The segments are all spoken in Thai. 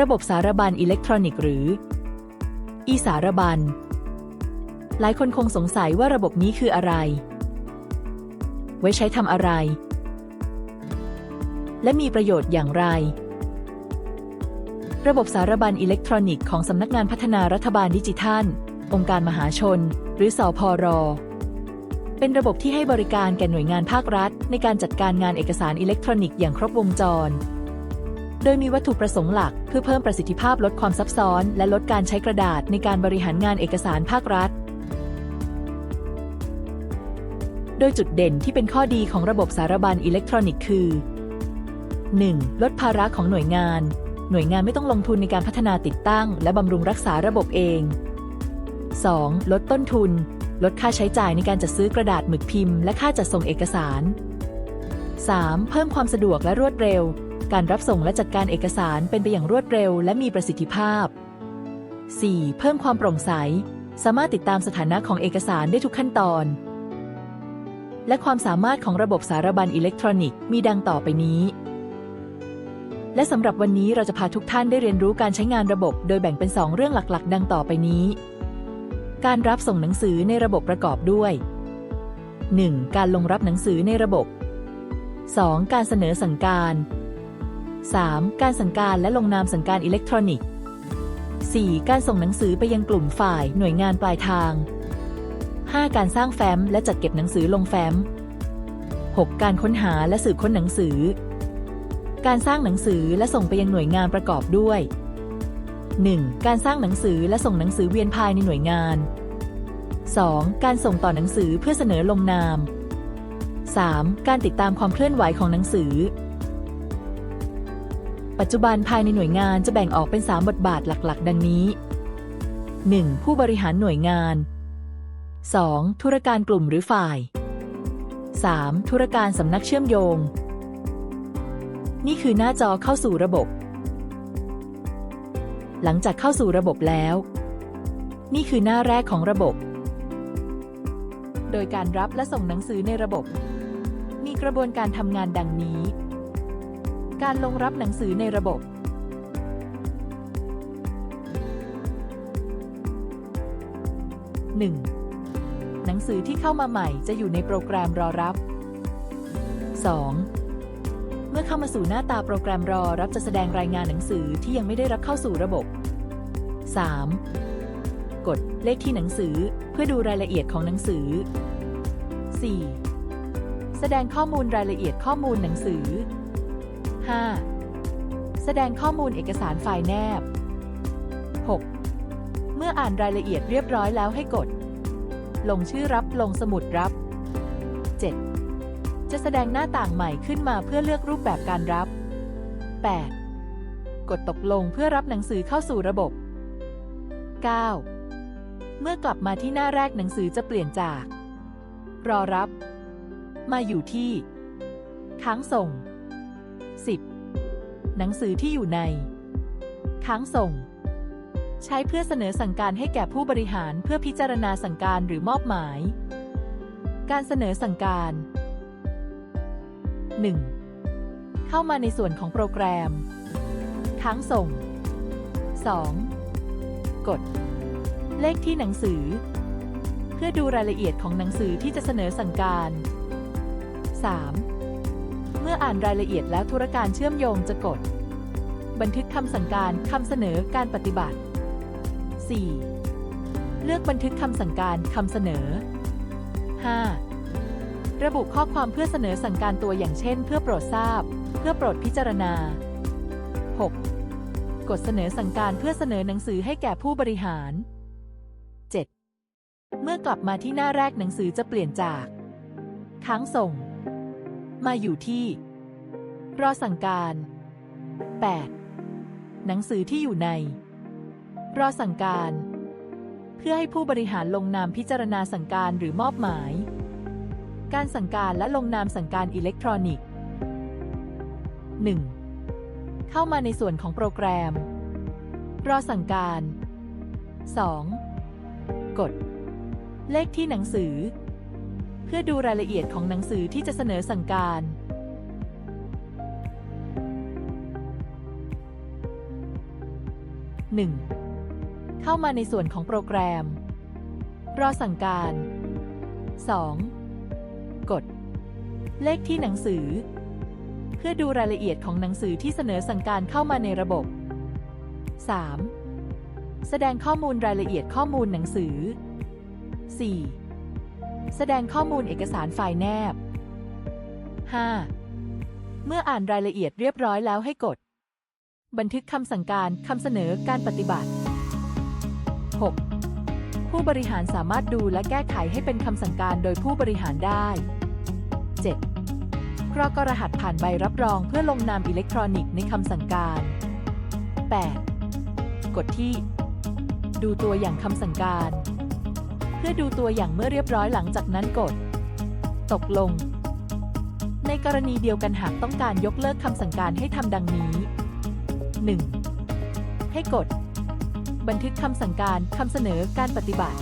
ระบบสารบัญอิเล็กทรอนิกส์หรือ อีสารบัญ หลายคนคงสงสัยว่าระบบนี้คืออะไร ไว้ใช้ทำอะไร และมีประโยชน์อย่างไร ระบบสารบัญอิเล็กทรอนิกส์ของสำนักงานพัฒนารัฐบาลดิจิทัล องค์การมหาชน หรือสอพอรอเป็นระบบที่ให้บริการแก่หน่วยงานภาครัฐ ในการจัดการงานเอกสารอิเล็กทรอนิกส์อย่างครบวงจร โดยมีวัตถุประสงค์หลัก เพื่อเพิ่มประสิทธิภาพลดความซับซ้อน และลดการใช้กระดาษในการบริหารงานเอกสารภาครัฐ โดยจุดเด่นที่เป็นข้อดีของระบบสารบัญอิเล็กทรอนิกส์คือ 1. ลดภาระของหน่วยงาน หน่วยงานไม่ต้องลงทุนในการพัฒนาติดตั้ง และบำรุงรักษาระบบเอง 2. ลดต้นทุน ลดค่าใช้จ่ายในการจัดซื้อกระดาษหมึกพิมพ์ และค่าจัดส่งเอกสาร 3. เพิ่มความสะดวกและรวดเร็ว การรับส่งและจัดการเอกสารเป็นไปอย่างรวดเร็วและมีประสิทธิภาพ 4. เพิ่มความโปร่งใส สามารถติดตามสถานะของเอกสารได้ทุกขั้นตอน และความสามารถของระบบสารบัญอิเล็กทรอนิกส์มีดังต่อไปนี้ และสำหรับวันนี้เราจะพาทุกท่านได้เรียนรู้การใช้งานระบบ โดยแบ่งเป็น 2 เรื่องหลักๆ ดังต่อไปนี้ การรับส่งหนังสือในระบบประกอบด้วย 1. การลงรับหนังสือในระบบ 2. การเสนอสั่งการ 3. การสั่งการและลงนามสั่งการอิเล็กทรอนิกส์ 4. การส่งหนังสือไปยังกลุ่มฝ่ายหน่วยงานปลายทาง 5. การสร้างแฟ้มและจัดเก็บหนังสือลงแฟ้ม 6. การค้นหาและสืบค้นหนังสือ การสร้างหนังสือและส่งไปยังหน่วยงานประกอบด้วย 1. การสร้างหนังสือและส่งหนังสือเวียนภายในหน่วยงาน 2. การส่งต่อหนังสือเพื่อเสนอลงนาม 3. การติดตามความเคลื่อนไหวของหนังสือ ปัจจุบันภายในหน่วยงานจะแบ่งออกเป็น 3 บทบาทหลักๆ ดังนี้ 1. ผู้บริหารหน่วยงาน 2. ธุรการกลุ่มหรือฝ่าย 3. ธุรการสำนักเชื่อมโยง นี่คือหน้าจอเข้าสู่ระบบ หลังจากเข้าสู่ระบบแล้ว นี่คือหน้าแรกของระบบ โดยการรับและส่งหนังสือในระบบ มีกระบวนการทำงานดังนี้ การลงรับหนังสือในระบบ 1. หนังสือที่เข้ามาใหม่จะอยู่ในโปรแกรมรอรับ 2. เมื่อเข้ามาสู่หน้าตาโปรแกรมรอรับจะแสดงรายงานหนังสือที่ยังไม่ได้รับเข้าสู่ระบบ 3. กดเลขที่หนังสือเพื่อดูรายละเอียดของหนังสือ 4. แสดงข้อมูลรายละเอียดข้อมูลหนังสือ 5. แสดงข้อมูลเอกสารไฟล์แนบ 6. เมื่ออ่านรายละเอียดเรียบร้อยแล้วให้กด ลงชื่อรับลงสมุดรับ 7. จะแสดงหน้าต่างใหม่ขึ้นมาเพื่อเลือกรูปแบบการรับ 8. กดตกลงเพื่อรับหนังสือเข้าสู่ระบบ 9. เมื่อกลับมาที่หน้าแรกหนังสือจะเปลี่ยนจาก รอรับ มาอยู่ที่ ค้างส่ง 10. หนังสือที่อยู่ใน ค้างส่ง ใช้เพื่อเสนอสั่งการให้แก่ผู้บริหารเพื่อพิจารณาสั่งการหรือมอบหมาย การเสนอสั่งการ 1. เข้ามาในส่วนของโปรแกรม ค้างส่ง 2. กด เลขที่หนังสือ เพื่อดูรายละเอียดของหนังสือที่จะเสนอสั่งการ 3. เมื่ออ่านรายละเอียดแล้วธุรการเชื่อมโยงจะกด บันทึกคำสั่งการคำเสนอการปฏิบัติ 4. เลือกบันทึกคำสั่งการคำเสนอ 5. ระบุข้อความเพื่อเสนอสั่งการตัวอย่างเช่น เพื่อโปรดทราบ เพื่อโปรดพิจารณา 6. กดเสนอสั่งการเพื่อเสนอหนังสือให้แก่ผู้บริหาร 7. เมื่อกลับมาที่หน้าแรกหนังสือจะเปลี่ยนจาก ค้างส่ง มาอยู่ที่ รอสั่งการ 8. หนังสือที่อยู่ใน รอสั่งการ เพื่อให้ผู้บริหารลงนามพิจารณาสั่งการหรือมอบหมาย การสั่งการและลงนามสั่งการอิเล็กทรอนิกส์ 1. เข้ามาในส่วนของโปรแกรม รอสั่งการ 2. กด เลขที่หนังสือ เพื่อดูรายละเอียดของหนังสือที่จะเสนอสั่งการ 1. เข้ามาในส่วนของโปรแกรม รอสั่งการ 2. กด เลขที่หนังสือ เพื่อดูรายละเอียดของหนังสือที่เสนอสั่งการเข้ามาในระบบ 3. แสดงข้อมูลรายละเอียดข้อมูลหนังสือ 4. แสดงข้อมูลเอกสารไฟล์แนบ 5. เมื่ออ่านรายละเอียดเรียบร้อยแล้วให้กด บันทึกคำสั่งการคำเสนอการปฏิบัติ 6. ผู้บริหารสามารถดูและแก้ไขให้เป็นคำสั่งการโดยผู้บริหารได้ 7. กรอกรหัสผ่านใบรับรองเพื่อลงนามอิเล็กทรอนิกส์ในคำสั่งการ 8. กดที่ ดูตัวอย่างคำสั่งการ พื่อดูตัวอย่างเมื่อเรียบร้อยหลังจากนั้นกด ตกลง ในกรณีเดียวกันหากต้องการยกเลิกคำสั่งการให้ทำดังนี้ 1. ให้กด บันทึกคำสั่งการคำเสนอการปฏิบัติ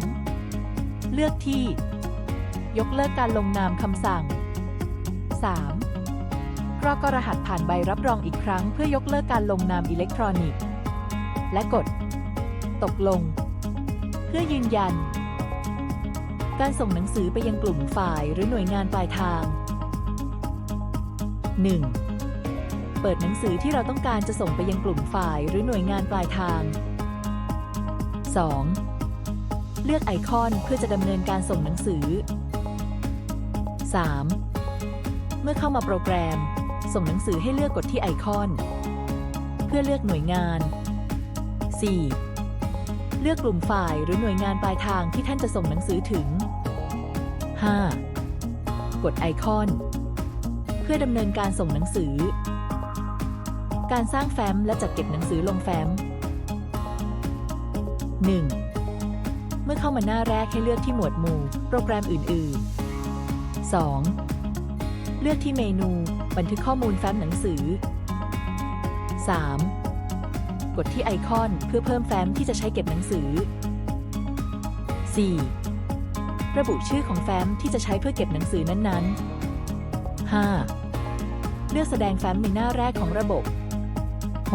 2. เลือกที่ ยกเลิกการลงนามคำสั่ง 3. กรอกรหัสผ่านใบรับรองอีกครั้งเพื่อยกเลิกการลงนามอิเล็กทรอนิกส์ และกด ตกลง เพื่อยืนยัน การส่งหนังสือไปยังกลุ่มฝ่ายหรือหน่วยงานปลายทาง 1. เปิดหนังสือที่เราต้องการจะส่งไปยังกลุ่มฝ่ายหรือหน่วยงานปลายทาง 2. เลือกไอคอนเพื่อจะดำเนินการส่งหนังสือ 3. เมื่อเข้ามาโปรแกรม ส่งหนังสือให้เลือกกดที่ไอคอน เพื่อเลือกหน่วยงาน 4. เลือกกลุ่มฝ่ายหรือหน่วยงานปลายทางที่ท่านจะส่งหนังสือถึง 5. กดไอคอน เพื่อดำเนินการส่งหนังสือ การสร้างแฟ้มและจัดเก็บหนังสือลงแฟ้ม 1. เมื่อเข้ามาหน้าแรกให้เลือกที่หมวดหมู่ โปรแกรมอื่น ๆ 2. เลือกที่เมนู บันทึกข้อมูลแฟ้มหนังสือ 3. กดที่ไอคอนเพื่อเพิ่มแฟ้มที่จะใช้เก็บหนังสือ 4. ระบุชื่อของแฟ้มที่จะใช้เพื่อเก็บหนังสือนั้นๆ 5. เลือกแสดงแฟ้มในหน้าแรกของระบบ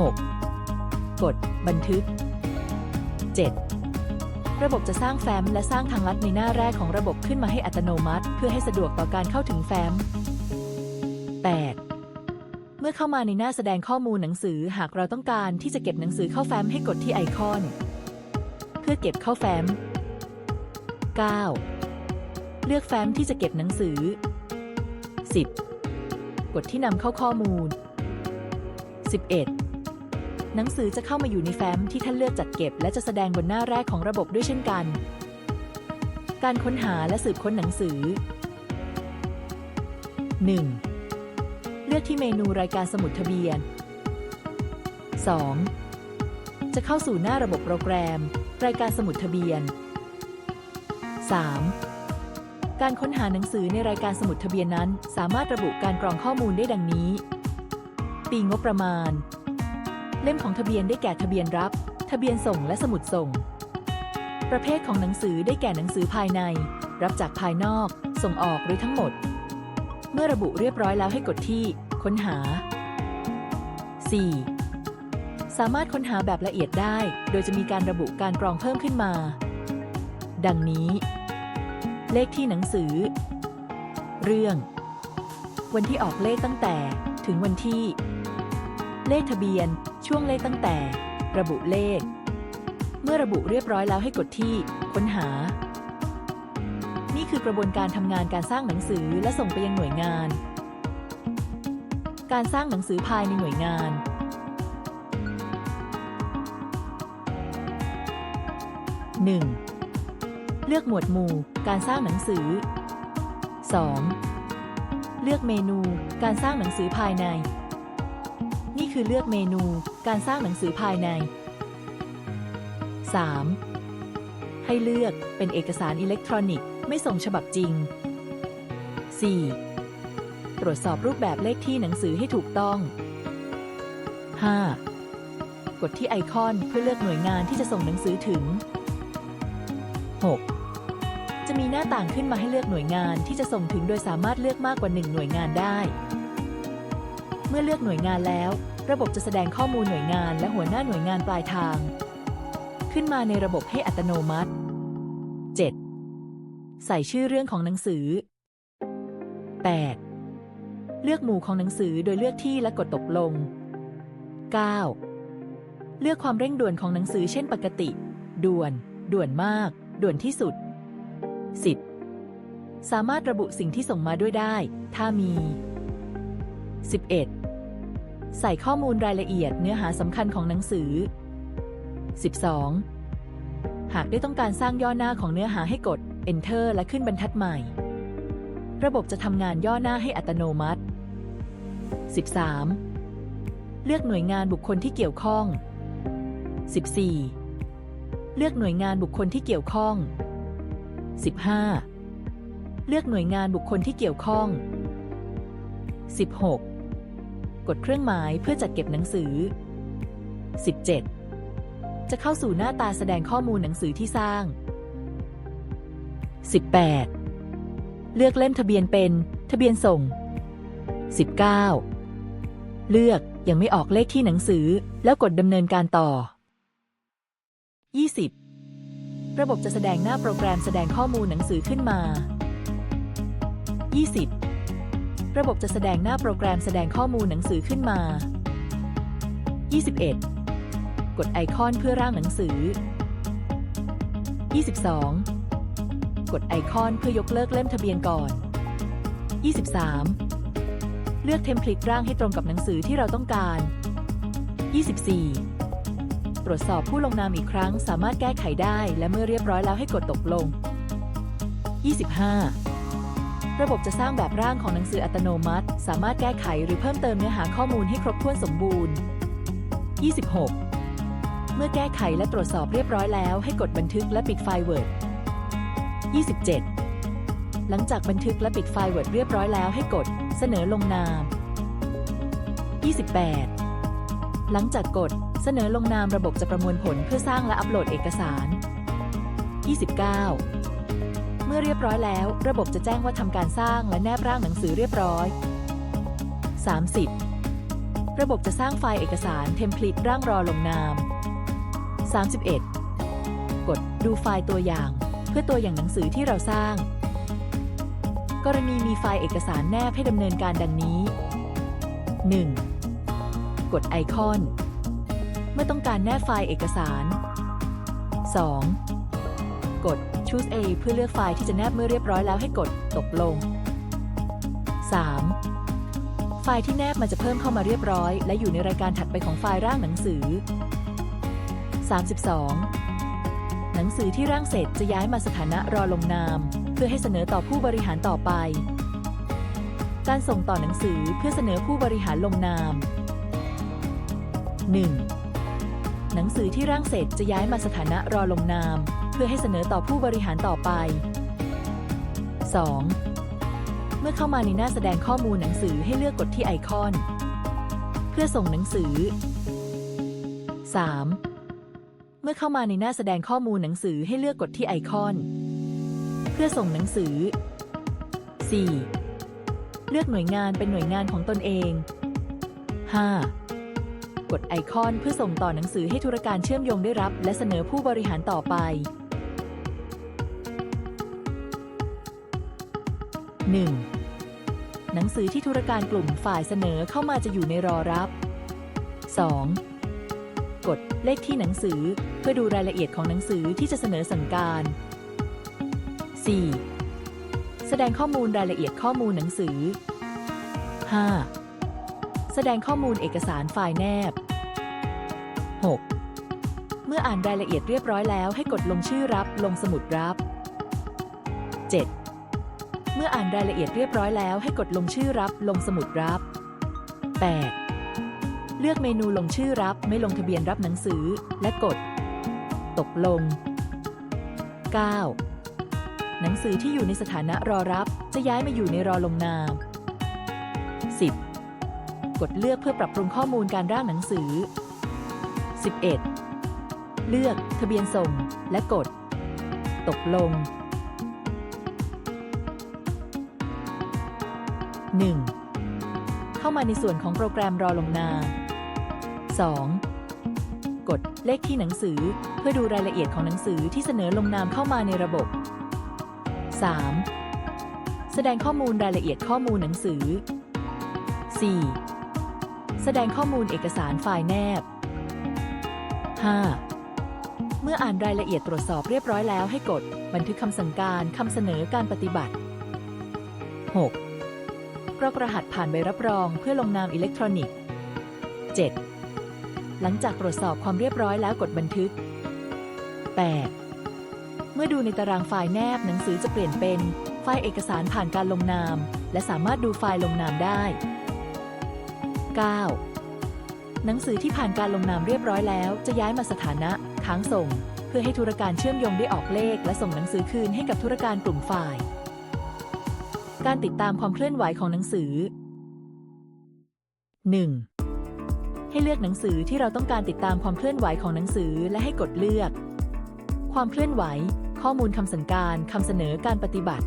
6. กด บันทึก 7. ระบบจะสร้างแฟ้มและสร้างทางลัดในหน้าแรกของระบบขึ้นมาให้อัตโนมัติ เพื่อให้สะดวกต่อการเข้าถึงแฟ้ม 8. เมื่อเข้ามาในหน้าแสดงข้อมูลหนังสือหากเราต้องการที่จะเก็บหนังสือเข้าแฟ้มให้กดที่ไอคอน เพื่อเก็บเข้าแฟ้ม 9. เลือกแฟ้มที่จะเก็บหนังสือ 10. กดที่นำเข้าข้อมูล 11. หนังสือจะเข้ามาอยู่ในแฟ้มที่ท่านเลือกจัดเก็บ และจะแสดงบนหน้าแรกของระบบด้วยเช่นกัน การค้นหาและสืบค้นหนังสือ 1. เลือกที่เมนูรายการสมุดทะเบียน 2. จะเข้าสู่หน้าระบบโปรแกรม รายการสมุดทะเบียน 3. การค้นหาหนังสือในรายการสมุดทะเบียนนั้น สามารถระบุการกรองข้อมูลได้ดังนี้ ปีงบประมาณ เล่มของทะเบียนได้แก่ทะเบียนรับ ทะเบียนส่งและสมุดส่ง ประเภทของหนังสือได้แก่หนังสือภายใน รับจากภายนอก ส่งออกหรือทั้งหมด เมื่อระบุเรียบร้อยแล้วให้กดที่ ค้นหา 4. สามารถค้นหาแบบละเอียดได้ โดยจะมีการระบุการกรองเพิ่มขึ้นมา ดังนี้ เลขที่หนังสือ เรื่อง วันที่ออกเลขตั้งแต่ถึงวันที่ เลขทะเบียน ช่วงเลขตั้งแต่ ระบุเลข เมื่อระบุเรียบร้อยแล้วให้กดที่ ค้นหา นี่คือกระบวนการทำงานการสร้างหนังสือและส่งไปยังหน่วยงาน การสร้างหนังสือภายในหน่วยงาน 1. เลือกหมวดหมู่ การสร้างหนังสือ 2. เลือกเมนู การสร้างหนังสือภายใน นี่คือเลือกเมนู การสร้างหนังสือภายใน 3. ให้เลือกเป็นเอกสารอิเล็กทรอนิกส์ไม่ส่งฉบับจริง 4. ตรวจสอบรูปแบบเลขที่หนังสือให้ถูกต้อง 5. กดที่ไอคอนเพื่อเลือกหน่วยงานที่จะส่งหนังสือถึง 6. จะมีหน้าต่างขึ้นมาให้เลือกหน่วยงานที่จะส่งถึงโดยสามารถเลือกมากกว่า 1 หน่วยงานได้ เมื่อเลือกหน่วยงานแล้ว ระบบจะแสดงข้อมูลหน่วยงานและหัวหน้าหน่วยงานปลายทาง ขึ้นมาในระบบให้อัตโนมัติ 7. ใส่ชื่อเรื่องของหนังสือ 8. เลือกหมู่ของหนังสือโดยเลือกที่และกดตกลง 9. เลือกความเร่งด่วนของหนังสือเช่นปกติ ด่วน ด่วนมาก ด่วนที่สุด 10. สามารถระบุสิ่งที่ส่งมาด้วยได้ ถ้ามี 11. ใส่ข้อมูลรายละเอียดเนื้อหาสำคัญของหนังสือ 12. หากได้ต้องการสร้างย่อหน้าของเนื้อหาให้กด Enter และขึ้นบรรทัดใหม่ ระบบจะทำงานย่อหน้าให้อัตโนมัติ 13. เลือกหน่วยงานบุคคลที่เกี่ยวข้อง 14. เลือกหน่วยงานบุคคลที่เกี่ยวข้อง 15. เลือกหน่วยงานบุคคลที่เกี่ยวข้อง 16. กดเครื่องหมายเพื่อจัดเก็บหนังสือ 17. จะเข้าสู่หน้าตาแสดงข้อมูลหนังสือที่สร้าง 18. เลือกเล่มทะเบียนเป็น ทะเบียนส่ง 19. เลือกยังไม่ออกเลขที่หนังสือ แล้วกดดำเนินการต่อ 20. ระบบจะแสดงหน้าโปรแกรมแสดงข้อมูลหนังสือขึ้นมา 20. ระบบจะแสดงหน้าโปรแกรมแสดงข้อมูลหนังสือขึ้นมา 21. กดไอคอนเพื่อร่างหนังสือ 22. กดไอคอนเพื่อยกเลิกเล่มทะเบียนก่อน 23. เลือกเทมเพลตร่างให้ตรงกับหนังสือที่เราต้องการ 24. ตรวจสอบผู้ลงนามอีกครั้งสามารถแก้ไขได้และเมื่อเรียบร้อยแล้วให้กดตกลง 25. ระบบจะสร้างแบบร่างของหนังสืออัตโนมัติ สามารถแก้ไขหรือเพิ่มเติมเนื้อหาข้อมูลให้ครบถ้วนสมบูรณ์ 26. เมื่อแก้ไขและตรวจสอบเรียบร้อยแล้วให้กดบันทึกและปิดไฟล์ Word 27. หลังจากบันทึกและปิดไฟล์ Word เรียบร้อยแล้วให้กด เสนอลงนาม 28. หลังจากกด เสนอลงนามระบบจะประมวลผลเพื่อสร้างและอัปโหลดเอกสาร 29. เมื่อเรียบร้อยแล้ว ระบบจะแจ้งว่าทำการสร้างและแนบร่างหนังสือเรียบร้อย 30. ระบบจะสร้างไฟล์เอกสารเทมเพลตร่างรอลงนาม 31. กดดูไฟล์ตัวอย่าง เพื่อตัวอย่างหนังสือที่เราสร้าง กรณีมีไฟล์เอกสารแนบให้ดำเนินการดังนี้ 1. กดไอคอน เมื่อต้องการแนบไฟล์เอกสาร 2. กด Choose A เพื่อเลือกไฟล์ที่จะแนบเมื่อเรียบร้อยแล้วให้กดตกลง 3. ไฟล์ที่แนบมันจะเพิ่มเข้ามาเรียบร้อย และอยู่ในรายการถัดไปของไฟล์ร่างหนังสือ 32. หนังสือที่ร่างเสร็จจะย้ายมาสถานะรอลงนาม เพื่อให้เสนอต่อผู้บริหารต่อไป การส่งต่อหนังสือเพื่อเสนอผู้บริหารลงนาม 1. หนังสือที่ร่างเสร็จจะย้ายมาสถานะรอลงนาม เพื่อให้เสนอต่อผู้บริหารต่อไป 2. เมื่อเข้ามาในหน้าแสดงข้อมูลหนังสือให้เลือกกดที่ไอคอน เพื่อส่งหนังสือ 3. เมื่อเข้ามาในหน้าแสดงข้อมูลหนังสือให้เลือกกดที่ไอคอน เพื่อส่งหนังสือ 4. เลือกหน่วยงานเป็นหน่วยงานของตนเอง 5. กดไอคอนเพื่อส่งต่อหนังสือให้ธุรการเชื่อมโยงได้รับ และเสนอผู้บริหารต่อไป 1. หนังสือที่ธุรการกลุ่มฝ่ายเสนอเข้ามาจะอยู่ในรอรับ 2. กดเลขที่หนังสือ เพื่อดูรายละเอียดของหนังสือที่จะเสนอสั่งการ 4. แสดงข้อมูลรายละเอียดข้อมูลหนังสือ 5. แสดงข้อมูลเอกสารไฟล์แนบ 6. เมื่ออ่านรายละเอียดเรียบร้อยแล้วให้กดลงชื่อรับลงสมุดรับ 7. เมื่ออ่านรายละเอียดเรียบร้อยแล้วให้กดลงชื่อรับลงสมุดรับ 8. เลือกเมนูลงชื่อรับไม่ลงทะเบียนรับหนังสือและกด ตกลง 9. หนังสือที่อยู่ในสถานะรอรับจะย้ายมาอยู่ในรอลงนาม 10. กดเลือกเพื่อปรับปรุงข้อมูลการร่างหนังสือ 11. เลือกทะเบียนส่งและกด ตกลง 1. เข้ามาในส่วนของโปรแกรมรอลงนาม 2. กดเลขที่หนังสือ เพื่อดูรายละเอียดของหนังสือที่เสนอลงนามเข้ามาในระบบ 3. แสดงข้อมูลรายละเอียดข้อมูลหนังสือ 4. แสดงข้อมูลเอกสารไฟล์แนบ 5. เมื่ออ่านรายละเอียดตรวจสอบเรียบร้อยแล้วให้กด บันทึกคำสั่งการคำเสนอการปฏิบัติ 6. กรอกรหัสผ่านใบรับรองเพื่อลงนามอิเล็กทรอนิกส์ 7. หลังจากตรวจสอบความเรียบร้อยแล้วกดบันทึก 8. เมื่อดูในตารางไฟล์แนบหนังสือจะเปลี่ยนเป็น ไฟล์เอกสารผ่านการลงนาม และสามารถดูไฟล์ลงนามได้ 9. หนังสือที่ผ่านการลงนามเรียบร้อยแล้ว จะย้ายมาสถานะค้างส่ง เพื่อให้ธุรการเชื่อมโยงได้ออกเลข และส่งหนังสือคืนให้กับธุรการกลุ่มฝ่าย การติดตามความเคลื่อนไหวของหนังสือ 1. ให้เลือกหนังสือที่เราต้องการติดตามความเคลื่อนไหวของหนังสือและให้กดเลือก ความเคลื่อนไหว ข้อมูลคำสั่งการคำเสนอการปฏิบัติ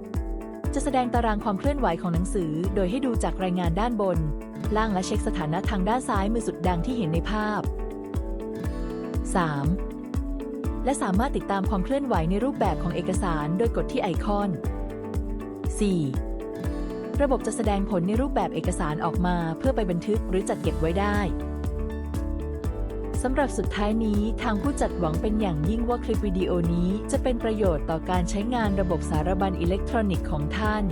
2. จะแสดงตารางความเคลื่อนไหวของหนังสือ โดยให้ดูจากรายงานด้านบน ล่างและเช็คสถานะทางด้านซ้ายมือสุดดังที่เห็นในภาพ 3. และสามารถติดตามความเคลื่อนไหวในรูปแบบของเอกสารโดยกดที่ไอคอน 4. ระบบจะแสดงผลในรูปแบบเอกสารออกมาเพื่อไปบันทึกหรือจัดเก็บไว้ได้สำหรับสุดท้ายนี้ทางผู้จัดหวังเป็นอย่างยิ่งว่าคลิปวิดีโอนี้จะเป็นประโยชน์ต่อการใช้งานระบบสารบัญอิเล็กทรอนิกส์ของท่าน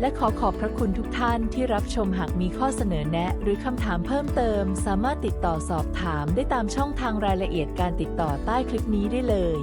และขอขอบพระคุณทุกท่านที่รับชมหากมีข้อเสนอแนะ หรือคำถามเพิ่มเติม สามารถติดต่อสอบถามได้ตามช่องทางรายละเอียดการติดต่อใต้คลิปนี้ได้เลย